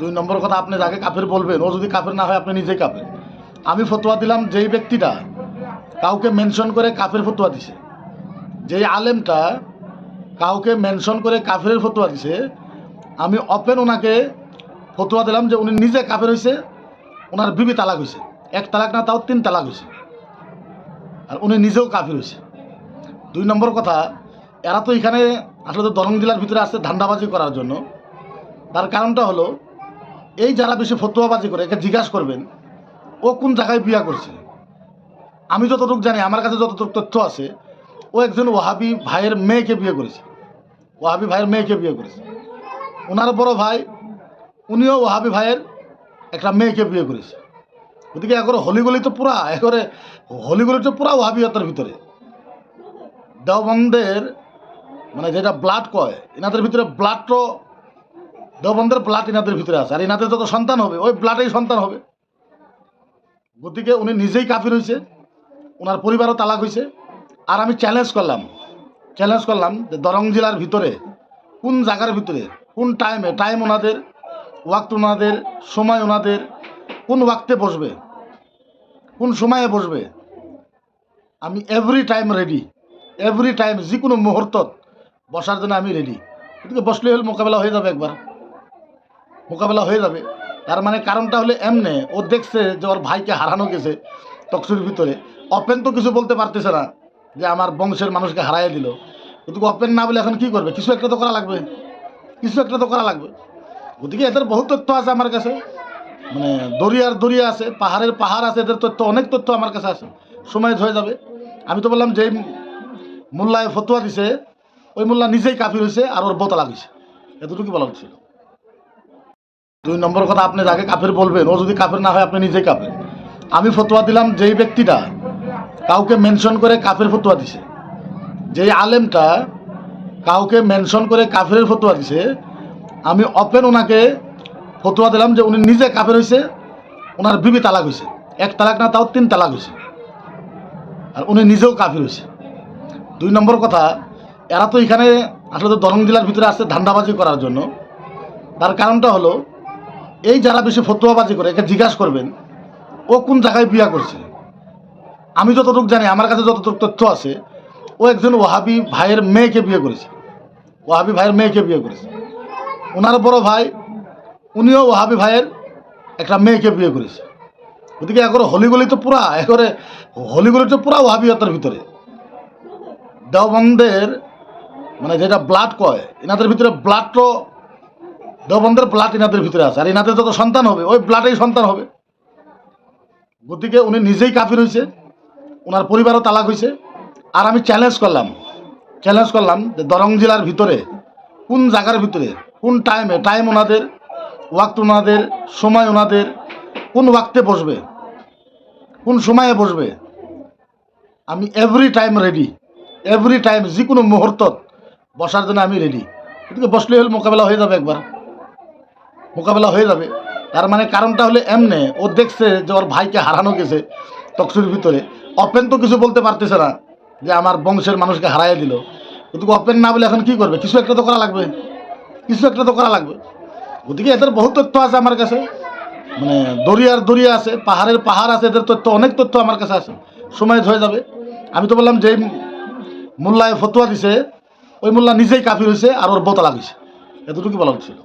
দুই নম্বর কথা, আপনি যাকে কাফের বলবেন, ও যদি কাফের না হয়, আপনি নিজেই কাফের। আমি ফতোয়া দিলাম যেই ব্যক্তিটা কাউকে মেনশন করে কাফের ফতোয়া দিছে। যেই আলেমটা কাউকে মেনশন করে কাফের ফতোয়া দিছে, আমি ওপেন ওনাকে ফতোয়া দিলাম যে উনি নিজে কাফের হয়েছে ওনার বিবি তালাক হয়েছে এক তালাক না, তাও তিন তালাক হয়েছে আর উনি নিজেও কাফির হয়েছে দুই নম্বর কথা, এরা তো এখানে আসলে তো দরং জেলার ভিতরে আসছে ধান্দাবাজি করার জন্য। তার কারণটা হলো এই যারা বেশি ফতুয়াবাজি করে, একে জিজ্ঞাসা করবেন, ও কোন জায়গায় বিয়া করছে? আমি যতটুকু জানি, আমার কাছে যতটুকু তথ্য আছে, ও একজন ওহাবি ভাইয়ের মেয়েকে বিয়ে করেছে। ওহাবি ভাইয়ের মেয়েকে বিয়ে করেছে। ওনার বড় ভাই, উনিও ওহাবি ভাইয়ের একটা মেয়েকে বিয়ে করেছে। ওদিকে একরে হলিগলি তো পুরা একরে হলিগলি তো পুরা ওহাবিয়তার ভিতরে। দেওবন্দের মানে যেটা ব্লাড কয়, এনাদের ভিতরে ব্লাড তো দেওবন্দের ব্লাড এনাদের ভিতরে আছে। আর এনাদের যত সন্তান হবে, ওই ব্লাডেই সন্তান হবে। গতিকে উনি নিজেই কাফির হয়েছে ওনার পরিবারও তালাক হয়েছে আর আমি চ্যালেঞ্জ করলাম চ্যালেঞ্জ করলাম যে দরং জেলার ভিতরে, কোন জায়গার ভিতরে, কোন টাইমে টাইম ওনাদের, ওয়াক্ত ওনাদের, সময় ওনাদের, কোন ওয়াক্তে বসবে, কোন সময়ে বসবে। আমি every time ready every time যে কোনো মুহূর্তত বসার জন্য আমি রেডি গতিকে বসলে হলে মোকাবেলা হয়ে যাবে একবার। মোকাবেলা হয়ে যাবে। তার মানে কারণটা হলে এমনে, ও দেখছে যে ওর ভাইকে হারানো গেছে তকসুর ভিতরে। অপেন তো কিছু বলতে পারতেছে না যে আমার বংশের মানুষকে হারাই দিল। কিন্তু অপেন না বলে এখন কি করবে? কিছু একটা তো করা লাগবে। কিছু একটা তো করা লাগবে। গতিকে এদের বহু তথ্য আছে আমার কাছে। মানে দরিয়ার দরিয়া আছে, পাহাড়ের পাহাড় আছে, এদের তথ্য, অনেক তথ্য আমার কাছে আছে। সময় হয়ে যাবে। আমি তো বললাম যে মোল্লায় ফতুয়া দিছে, ওই মোল্লা নিজেই কাফির হয়েছে আর ওর বোতলা গেছে এতটুকু বলা ছিল। দুই নম্বর কথা, আপনি যাকে কাফের বলবেন, ও যদি কাফের না হয়, আপনি নিজেই কাফের। আমি ফতোয়া দিলাম যেই ব্যক্তিটা কাউকে মেনশন করে কাফের ফতোয়া দিছে। যেই আলেমটা কাউকে মেনশন করে কাফের ফতোয়া দিছে, আমি অপেন ওনাকে ফতোয়া দিলাম যে উনি নিজে কাফের হয়েছে ওনার বিবি তালাক হয়েছে এক তালাক না, তাও তিন তালাক হয়েছে আর উনি নিজেও কাফির হয়েছে দুই নম্বর কথা, এরা তো এখানে আসলে তো দরং জেলার ভিতরে আসছে ধান্দাবাজি করার জন্য। তার কারণটা হলো এই যারা বেশি ফতুয়াবাজি করে, একে জিজ্ঞাসা করবেন, ও কোন জায়গায় বিয়া করছে? আমি যতটুকু জানি, আমার কাছে যতটুকু তথ্য আছে, ও একজন ওহাবি ভাইয়ের মেয়েকে বিয়ে করেছে। ওহাবি ভাইয়ের মেয়েকে বিয়ে করেছে। ওনার বড় ভাই, উনিও ওহাবি ভাইয়ের একটা মেয়েকে বিয়ে করেছে। ওদিকে একরে হলিগলি তো পুরা একরে হলিগলি তো পুরা ওহাবিয়তার ভিতরে। দেওবন্দের মানে যেটা ব্লাড কয়, এনাদের ভিতরে ব্লাড তো দেওবন্দের ব্লাড এনাদের ভিতরে আছে। আর এনাদের যত সন্তান হবে, ওই ব্লাডেই সন্তান হবে। গতিকে উনি নিজেই কাফির হয়েছে ওনার পরিবারও তালাক হয়েছে আর আমি চ্যালেঞ্জ করলাম চ্যালেঞ্জ করলাম যে দরং জেলার ভিতরে, কোন জায়গার ভিতরে, কোন টাইমে টাইম ওনাদের ওয়াক্ত ওনাদের সময় ওনাদের কোন ওয়াক্তে বসবে, কোন সময়ে বসবে। আমি every time ready every time যে কোনো মুহূর্তত বসার জন্য আমি রেডি গতিকে বসলে হলে মোকাবেলা হয়ে যাবে একবার। মোকাবেলা হয়ে যাবে। তার মানে কারণটা হলে এমনে, ও দেখছে যে ওর ভাইকে হারানো গেছে তকসুর ভিতরে। অপেন তো কিছু বলতে পারতেছে না যে আমার বংশের মানুষকে হারাই দিল। কিন্তু অপেন না বলে এখন কি করবে? কিছু একটা তো করা লাগবে। কিছু একটা তো করা লাগবে। গতিকে এদের বহু তথ্য আছে আমার কাছে। মানে দরিয়ার দরিয়া আছে, পাহাড়ের পাহাড় আছে, এদের তথ্য, অনেক তথ্য আমার কাছে আছে। সময় হয়ে যাবে। আমি তো বললাম যেই মোল্লায় ফতুয়া দিছে, ওই মোল্লা নিজেই কাফির হয়েছে আর ওর বোতলা গেছে এতটুকু বলা ছিল।